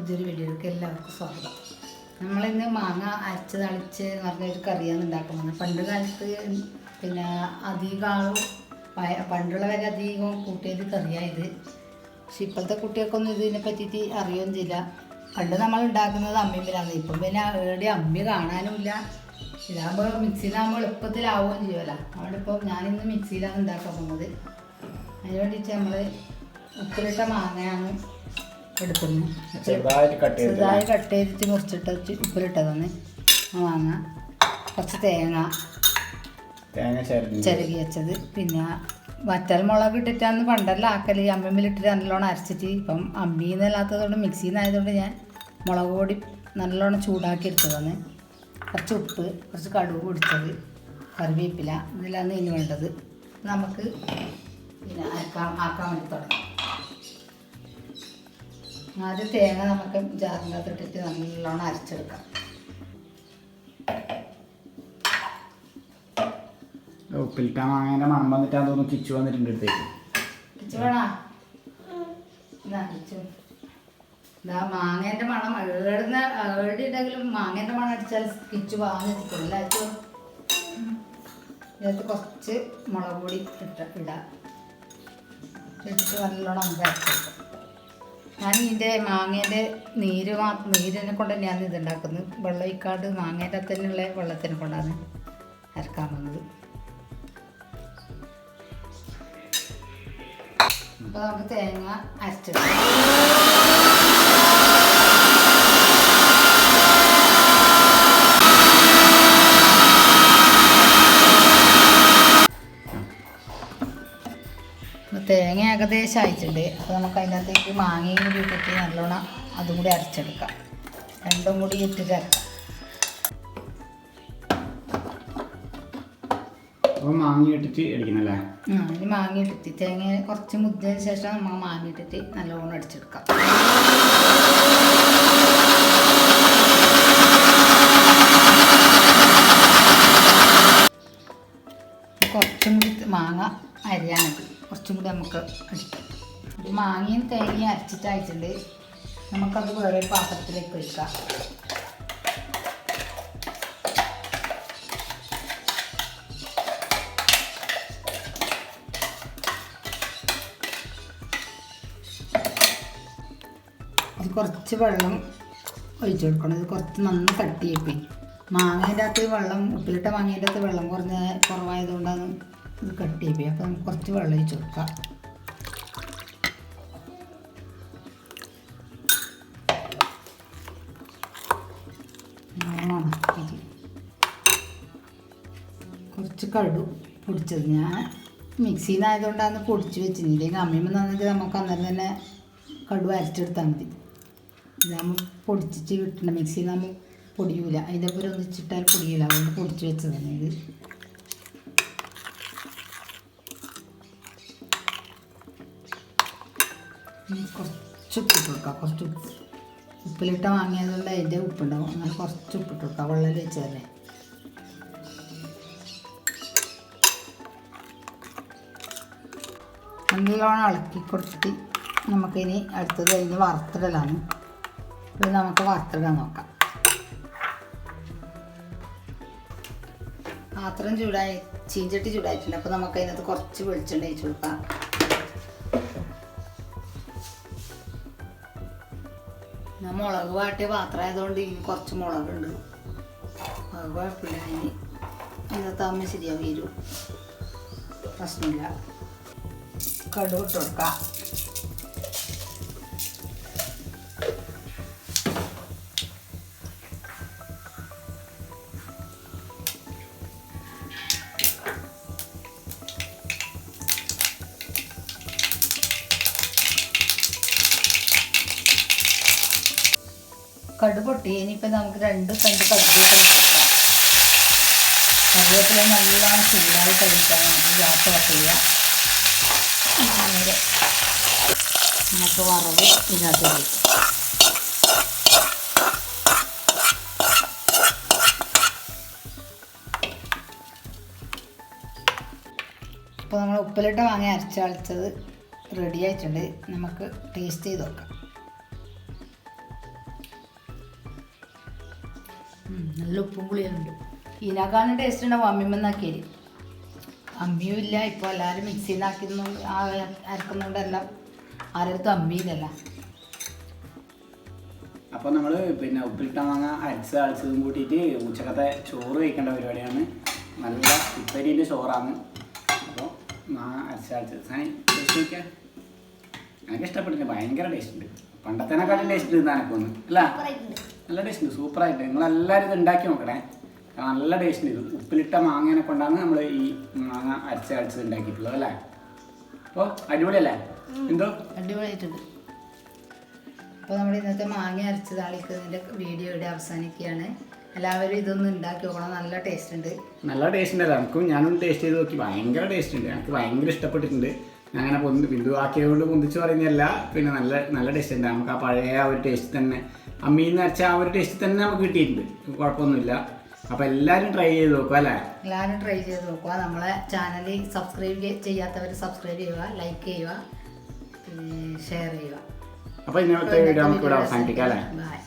പുതിയൊരു വീഡിയോയിലേക്ക് എല്ലാവർക്കും സ്വാഗതം. നമ്മളിന്ന് മാങ്ങ അരച്ച് തളിച്ച് എന്ന് പറഞ്ഞ ഒരു കറിയാണ് ഉണ്ടാക്കുന്നത്. പണ്ട് കാലത്ത് പിന്നെ അധികം ആളും പയ- പണ്ടുള്ളവരെ അധികം കൂട്ടിയത് കറിയായത്. പക്ഷെ ഇപ്പോഴത്തെ കുട്ടികൾക്കൊന്നും ഇതിനെ പറ്റിയിട്ട് അറിയുകയും ചെയ്യില്ല. പണ്ട് നമ്മൾ ഉണ്ടാക്കുന്നത് അമ്മിമ്മിലാണ് ഇപ്പം പിന്നെ ഏടി അമ്മി കാണാനുമില്ല. ഇതാകുമ്പോൾ മിക്സിയിലാകുമ്പോൾ എളുപ്പത്തിലാവുകയും ചെയ്യുമല്ലോ. അതുകൊണ്ട് ഇപ്പം ഞാനിന്ന് മിക്സിയിലാണ് ഉണ്ടാക്കാൻ പോകുന്നത്. അതിന് വേണ്ടിയിട്ട് നമ്മൾ ഉപ്പിലിട്ട മാങ്ങയാണ് ചെയ്ത് ചെറുതായി കട്ട് ചെയ്തിട്ട് മുറിച്ചിട്ട് ഉപ്പിലിട്ടതാണ്. ആ മാങ്ങ. കുറച്ച് തേങ്ങ. തേങ്ങ ചെറുകി ചിരകി വെച്ചത്. പിന്നെ വറ്റൽ മുളക് ഇട്ടിട്ടാന്ന് പണ്ടല്ല ആക്കൽ. അമ്മിമ്മിലിട്ടിട്ട് നല്ലോണം അരച്ചിട്ട് ഇപ്പം അമ്മിന്നല്ലാത്തതുകൊണ്ട് മിക്സിയിൽ നിന്നായതുകൊണ്ട് ഞാൻ മുളക് പൊടി നല്ലോണം ചൂടാക്കി എടുത്തതാണ്. കുറച്ച് ഉപ്പ് കുറച്ച് കടുക് പൊടിച്ചത് കറിവേപ്പില ഇതെല്ലാം ഇനി വേണ്ടത്. നമുക്ക് പിന്നെ അരക്കാൻ ആക്കാൻ വേണ്ടി തുടങ്ങാം. ആദ്യം തേങ്ങ നമുക്ക് ജാറിനകത്ത് ഇട്ടിട്ട് നല്ലോണം അരച്ചെടുക്കാം. ഉപ്പിലിട്ട മാങ്ങേന്റെ മണം വന്നിട്ടാ തോന്നുന്നു കിച്ചു വന്നിട്ടുണ്ട് അടുത്തേക്ക്. കിച്ചു വേണോ? എന്നാ കിച്ചു. ഇതാ മാങ്ങേന്റെ മണം. ഏടുന്ന ഏടിയുണ്ടെങ്കിലും മാങ്ങേന്റെ മണം അടിച്ചാൽ കിച്ചു വാങ്ങി കിട്ടില്ല അയച്ചു ഇതിനകത്ത് കുറച്ച് മുളക് പൊടി ഇട്ട ഇടാം. ഇട്ടിട്ട് നല്ലോണം നമുക്ക് അരച്ചെടുക്കാം ഞാൻ ഇതിന്റെ മാങ്ങേന്റെ നീര് മാ നീരിനെ കൊണ്ട് തന്നെയാണ് ഇത് ഉണ്ടാക്കുന്നത് വെള്ളം ഒഴിക്കാണ്ട് മാങ്ങേന്റെ തന്നെയുള്ള വെള്ളത്തിനെ കൊണ്ടാണ് അരക്കാൻ വന്നത് അപ്പോൾ നമുക്ക് തേങ്ങ അരച്ചെടുക്കാം. തേങ്ങ ഏകദേശം അയച്ചിട്ടുണ്ട് അപ്പോൾ നമുക്ക് അതിനകത്തേക്ക് മാങ്ങയും കൂടി ഇട്ടിട്ട് നല്ലോണം അതും കൂടി അരച്ചെടുക്കാം. രണ്ടും കൂടി ഇട്ടിട്ട് അരക്കാം അപ്പോൾ മാങ്ങ ഇട്ടിട്ട് ആ ഇനി മാങ്ങ ഇട്ടിട്ട് തേങ്ങ കുറച്ച് മുദ്ദതിന് ശേഷം നമ്മൾ മാങ്ങ ഇട്ടിട്ട് നല്ലോണം അടിച്ചെടുക്കാം. കുറച്ചും കൂടി മാങ്ങ അരിയാനുണ്ട് കുറച്ചും കൂടി നമുക്ക് അടിക്കാം ഒരു മാങ്ങയും തേങ്ങയും അരച്ചിട്ടായിട്ടുണ്ട്. നമുക്കത് വേറെ പാത്രത്തിലേക്ക് ഒഴിക്കാം. അത് കുറച്ച് വെള്ളം ഒഴിച്ചു കൊടുക്കണം. ഇത് കുറച്ച് നന്ന് കട്ടിയായിപ്പോയി മാങ്ങേന്റെ അകത്ത് വെള്ളം ഉപ്പിലിട്ട മാങ്ങേന്റെ അകത്ത് വെള്ളം കുറഞ്ഞ കുറവായതുകൊണ്ടാണ് ഇത് കട്ട് കട്ടിയായിപ്പോയി അപ്പോൾ നമുക്ക് കുറച്ച് വെള്ളം ഒഴിച്ച് കൊടുക്കാം. കുറച്ച് കടു പൊടിച്ചത് ഞാൻ മിക്സിയിൽ നിന്നായതുകൊണ്ടാണ് പൊടിച്ച് വെച്ചത് ഇല്ലെങ്കിൽ അമ്മയമ്മ നന്നെങ്കിൽ നമുക്ക് അന്നേരം തന്നെ കടു അരച്ചെടുത്താൽ മതി. ഇതാകുമ്പോൾ പൊടിച്ചിട്ട് കിട്ടണം മിക്സിയിൽ നമ്മൾ പൊടിയൂല. അതിന്റെ ഒപ്പം ഒന്നിച്ചിട്ടാൽ പൊടിയില്ല അതുകൊണ്ട് പൊടിച്ച് വെച്ചതാണ് ഇത്. ഇനി കുറച്ച് ഉപ്പിട്ട് കൊടുക്കാം കുറച്ച് ഉപ്പ് ഉപ്പിലിട്ട വാങ്ങിയതുകൊണ്ട് അതിന്റെ ഉപ്പുണ്ടാവും അങ്ങനെ കുറച്ച് ഉപ്പിട്ട് കൊടുക്കാം വെള്ളം വെച്ചാലേ നല്ലോണം ഇളക്കി കൊടുത്തിട്ട് നമുക്കിനി അടുത്തത് അതിന് വറുത്തിടലാണ്. ഇത് നമുക്ക് വറുത്തിടാൻ നോക്കാം. പാത്രം ചൂടായി ചീഞ്ചട്ടി ചൂടായിട്ടുണ്ട്. അപ്പോൾ നമുക്ക് അതിനകത്ത് കുറച്ച് വെളിച്ചെണ്ണ ഒഴിച്ചു കൊടുക്കാം. ഞാൻ മുളക് വാട്ടിയ പാത്രം ആയതുകൊണ്ട് ഇനി കുറച്ച് മുളകുണ്ട്. അത് കുഴപ്പമില്ല ഇനി അതിനകത്ത് അമ്മ ശരിയാവും വരും. പ്രശ്നമില്ല. കടുവിട്ട് കൊടുക്കാം. കടു പൊട്ടി. ഇനിയിപ്പോൾ നമുക്ക് രണ്ട് കണ്ട് കറിവേപ്പില ഇട്ട് നല്ല ചൂടായി കഴിക്കാൻ നമുക്ക് ഗ്യാസ് ഓഫ് ചെയ്യാം. അങ്ങനെ നമുക്ക് വറവ് ഇതിനകത്ത് വയ്ക്കാം ഇപ്പോൾ നമ്മൾ ഉപ്പിലിട്ട് വാങ്ങി അരച്ചളിച്ചത് റെഡി ആയിട്ടുണ്ട്. നമുക്ക് ടേസ്റ്റ് ചെയ്ത് നോക്കാം. നല്ല ഉപ്പും പുളിയുണ്ട്. ഇതിനേക്കാളും ടേസ്റ്റ് ഉണ്ടാവും അമ്മിമെന്നാക്കിയത് അമ്മിയും ഇല്ല ഇപ്പോൾ എല്ലാവരും മിക്സിയിൽ നിന്ന് ആ അരക്കുന്നതുകൊണ്ടെല്ലാം ആരടുത്തും അമ്മിയിലല്ല അപ്പോൾ നമ്മൾ പിന്നെ ഉപ്പിലിട്ട മാങ്ങ അരച്ച് അരച്ചതും കൂട്ടിയിട്ട് ഉച്ചക്കത്തെ ചോറ് കഴിക്കേണ്ട പരിപാടിയാണ്. നല്ല ഉപ്പരീന്റെ ചോറാണ്. അപ്പോൾ മാങ്ങ അരച്ച് അരച്ച് സാധനം ടേസ്റ്റ് നോക്കിയാൽ എനിക്ക് ഇഷ്ടപ്പെട്ടില്ല ഭയങ്കര ടേസ്റ്റ് ഉണ്ട്. പണ്ടത്തേനെക്കാളും ടേസ്റ്റ് ഉണ്ട് എനിക്കൊന്ന് അല്ല? നല്ല ടേസ്റ്റ് ഉണ്ട്. സൂപ്പറായിട്ട് നിങ്ങളെല്ലാവരും ഇത് ഉണ്ടാക്കി നോക്കണേ. നല്ല ടേസ്റ്റ് ഉണ്ട് ഇത്. ഉപ്പിലിട്ട മാങ്ങനെ കൊണ്ടാണ് നമ്മൾ ഈ മാങ്ങ അരച്ച് അരച്ച് ഉണ്ടാക്കിയിട്ടുള്ളത് അല്ലേ? അപ്പോൾ അടിപൊളിയല്ലേ? എന്തോ? അടിപൊളിയായിട്ടുണ്ട്. അപ്പോൾ നമ്മൾ ഇന്നത്തെ മാങ്ങ അരച്ച് താളിക്കുന്നതിന്റെ വീഡിയോ ഇവിടെ അവസാനിക്കുകയാണ്. എല്ലാവരും ഇതൊന്ന് ഉണ്ടാക്കി നോക്കണം. നല്ല ടേസ്റ്റ് ഉണ്ട്. നല്ല ടേസ്റ്റ് ഉണ്ടല്ലോ. നമുക്കും ഞാനൊന്ന് ടേസ്റ്റ് ചെയ്ത് നോക്കി. ഭയങ്കര ടേസ്റ്റ് ഉണ്ട്. എനിക്ക് ഭയങ്കര ഇഷ്ടപ്പെട്ടിട്ടുണ്ട്. ഞാൻ അങ്ങനെ പൊന്തി ബിന്ദു ആക്കിയതുകൊണ്ട് പൊന്തിച്ച് പറയുന്നതല്ല. പിന്നെ നല്ല നല്ല ടേസ്റ്റ് ഉണ്ട്. നമുക്ക് ആ പഴയ ആ ഒരു ടേസ്റ്റ് തന്നെ അമ്മയിൽ നിന്ന് അരച്ച ആ ഒരു ടേസ്റ്റ് തന്നെ നമുക്ക് കിട്ടിയിട്ടുണ്ട്. കുഴപ്പമൊന്നുമില്ല. അപ്പൊ എല്ലാരും ട്രൈ ചെയ്ത് നോക്കുക അല്ലേ? എല്ലാവരും ട്രൈ ചെയ്ത് നോക്കുക. നമ്മളെ ചാനൽ സബ്സ്ക്രൈബ് ചെയ്യാത്തവർ സബ്സ്ക്രൈബ് ചെയ്യുക ലൈക്ക് ചെയ്യുക ഷെയർ ചെയ്യുക. അപ്പൊ ഇന്നത്തെ വീഡിയോ നമുക്ക് ഇവിടെ അവസാനിപ്പിക്കാം അല്ലേ? ബൈ